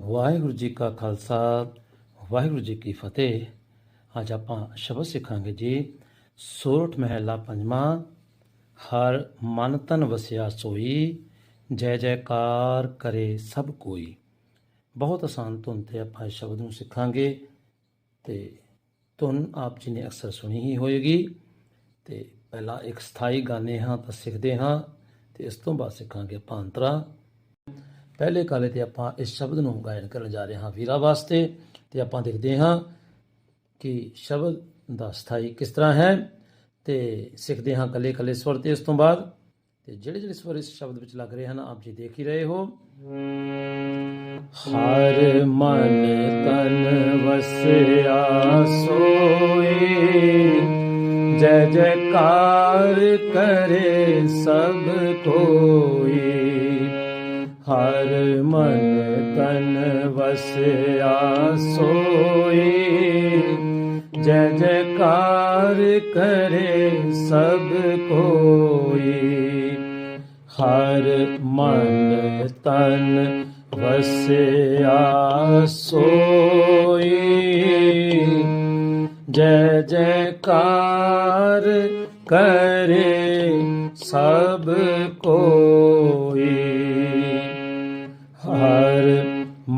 ਵਾਹਿਗੁਰੂ ਜੀ ਕਾ ਖਾਲਸਾ, ਵਾਹਿਗੁਰੂ ਜੀ ਕੀ ਫਤਿਹ। ਅੱਜ ਆਪਾਂ ਸ਼ਬਦ ਸਿੱਖਾਂਗੇ ਜੀ ਸੋਰਠ ਮਹਿਲਾ ਪੰਜਵਾਂ, ਹਰ ਮਨ ਤਨ ਵਸਿਆ ਸੋਈ, ਜੈ ਜੈਕਾਰ ਕਰੇ ਸਭ ਕੋਈ। ਬਹੁਤ ਆਸਾਨ ਧੁਨ ਤੇ ਆਪਾਂ ਇਸ ਸ਼ਬਦ ਨੂੰ ਸਿੱਖਾਂਗੇ ਤੇ ਧੁਨ ਆਪ ਜੀ ਨੇ ਅਕਸਰ ਸੁਣੀ ਹੀ ਹੋਏਗੀ। ਤੇ ਪਹਿਲਾਂ ਇੱਕ ਸਥਾਈ ਗਾਣੇ ਹਾਂ ਤਾਂ ਸਿੱਖਦੇ ਹਾਂ ਤੇ ਇਸ ਤੋਂ ਬਾਅਦ ਸਿੱਖਾਂਗੇ ਆਪਾਂ ਅੰਤਰਾ। ਪਹਿਲੇ ਕਾਲੇ ਤੇ ਆਪਾਂ ਇਸ ਸ਼ਬਦ ਨੂੰ ਗਾਇਨ ਕਰਨ ਜਾ ਰਹੇ ਹਾਂ ਵੀਰਾ ਵਾਸਤੇ ਤੇ ਆਪਾਂ ਦੇਖਦੇ ਹਾਂ ਕਿ ਸ਼ਬਦ ਦਾ ਸਥਾਈ ਕਿਸ ਤਰ੍ਹਾਂ ਹੈ ਤੇ ਸਿੱਖਦੇ ਹਾਂ ਕੱਲੇ ਕੱਲੇ ਸਵਰ ਤੇ ਇਸ ਤੋਂ ਬਾਅਦ। ਤੇ ਜਿਹੜੇ ਜਿਹੜੇ ਸਵਰ ਇਸ ਸ਼ਬਦ ਵਿੱਚ ਲੱਗ ਰਹੇ ਹਨ, ਆਪ ਜੀ ਦੇਖ ਹੀ ਰਹੇ ਹੋ। ਹਰ ਮਨ ਤਨ ਵਸਿਆ ਸੋਈ ਜੈ ਜੈਕਾਰ ਕਰੇ ਸਭ ਕੋਈ। ਹਰ ਮਨ ਤਨ ਵਸਿਆ ਸੋਏ ਜੈ ਜੈਕਾਰ ਕਰੇ ਸਭ ਕੋਈ। ਹਰ ਮਨ ਤਨ ਵਸਿਆ ਸੋਈ। ਜੈ ਜੈਕਾਰ ਕਰੇ ਸਭ ਕੋਈ।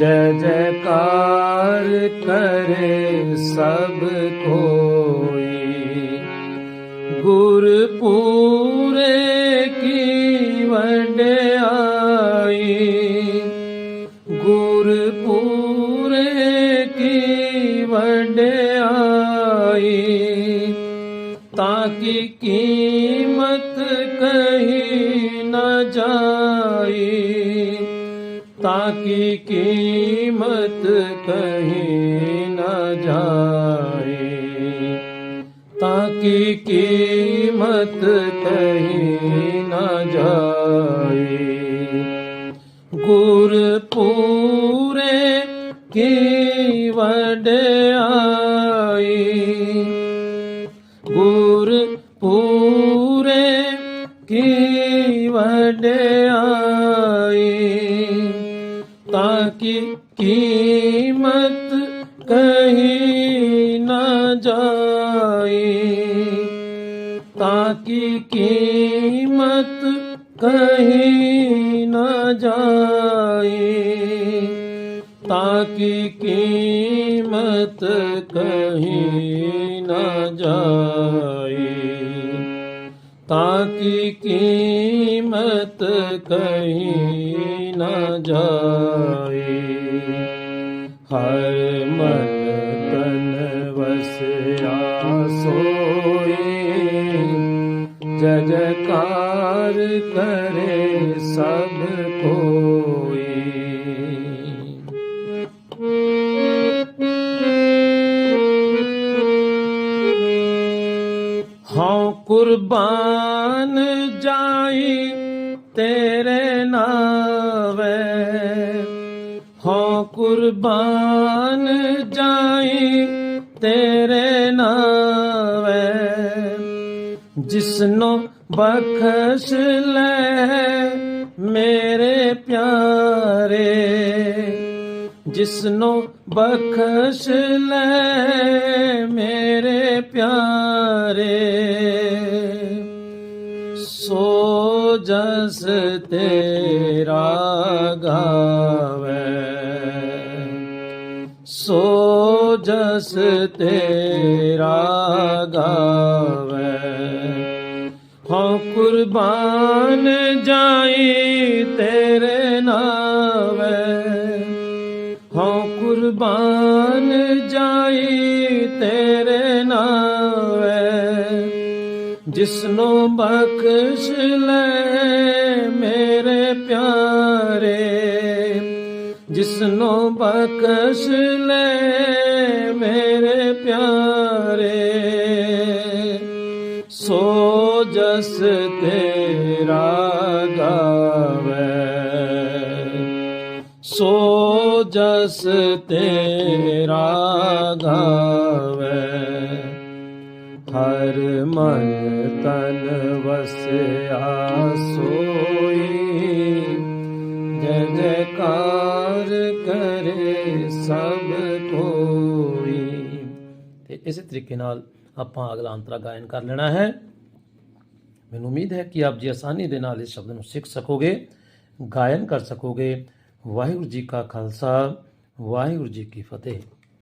ਜੈ ਜੈਕਾਰ ਕਰੇ ਸਭ ਕੋਈ। ਗੁਰ ਪੂਰੇ ਕੀ ਵਡਿਆਈ ਗੁਰ ਪੂਰੇ ਕੀ ਵਡਿਆਈ ਤਾਂ ਕੀ ਕੀਮਤ ਕਹੀ ਨਾ ਜਾਈ। ਤਾਂ ਕੀ ਕੀਮਤ ਕਹੀ ਨਾ ਜਾਈ ਤਾਂ ਕੀ ਕੀਮਤ ਕਹੀ ਨਾ ਜਾਈ ਗੁਰ ਪੂਰੇ ਕੀ ਵਡਿਆਈ ਗੁਰ ਪੂਰੇ ਕੀ ਵਡਿਆਈ ਤਾਂ ਕਿ ਕੀਮਤ ਕਹੀ ਨਾ ਜਾਈ ਤਾਂ ਕਿ ਕੀਮਤ ਕਹੀ ਨਾ ਜਾਈ ਤਾਂ ਕਿ ਕੀਮਤ ਕਹੀ ਨਾ ਜਾਈ ਤਾਂ ਕਿ ਕੀਮਤ ਕਹੀ ਨਾ ਜਾਈ ਹਰ ਮਨ ਤਨ ਵਸਿਆ ਸੋਈ ਜੈ ਜੈਕਾਰ ਕਰੇ ਸਭ ਕੋਈ ਹਉ ਕੁਰਬਾਨ ਜਾਈ ਤੇਰੇ ਨਾਵੇ ਹਉ ਕੁਰਬਾਨ ਜਾਈ, ਤੇਰੇ ਨਾਵੇ, ਜਿਸਨੋ ਬਖਸ਼ ਲੈ ਮੇਰੇ ਪਿਆਰੇ, ਜਿਸਨੋ ਬਖਸ਼ ਲੈ ਮੇਰੇ ਪਿਆਰੇ। ਸੋ ਜਸ ਤੇਰਾ ਗਾਵੇ ਸੋ ਜਸ ਤੇਰਾ ਗਾਵੇ। ਹਾਂ ਕੁਰਬਾਨ ਜਾਈ ਤੇਰੇ ਨਾਵੇ। ਹਾਂ ਕੁਰਬਾਨ ਜਾਈ ਤੇਰੇ ਨਾਵੇ। ਜਿਸਨੋ ਬਖਸ਼ ਲੈ ਮੇਰੇ ਪਿਆਰੇ ਜਿਸਨੂੰ ਬਖਸ਼ ਲੈ ਮੇਰੇ ਪਿਆਰੇ। ਸੋ ਜਸ ਤੇਰਾ ਗਾਵੇ। ਸੋ ਜਸ ਤੇਰਾ ਗਾਵੇ। ਹਰ ਮਨ ਤਨ ਵਸਿਆ ਸੋਈ। ਤੇ ਇਸੇ ਤਰੀਕੇ ਨਾਲ ਆਪਾਂ ਅਗਲਾ ਅੰਤਰਾ ਗਾਇਨ ਕਰ ਲੈਣਾ ਹੈ। ਮੈਨੂੰ ਉਮੀਦ ਹੈ ਕਿ ਆਪ ਜੀ ਆਸਾਨੀ ਦੇ ਨਾਲ ਇਸ ਸ਼ਬਦ ਨੂੰ ਸਿੱਖ ਸਕੋਗੇ, ਗਾਇਨ ਕਰ ਸਕੋਗੇ। ਵਾਹਿਗੁਰੂ ਜੀ ਕਾ ਖਾਲਸਾ, ਵਾਹਿਗੁਰੂ ਜੀ ਕੀ ਫਤਿਹ।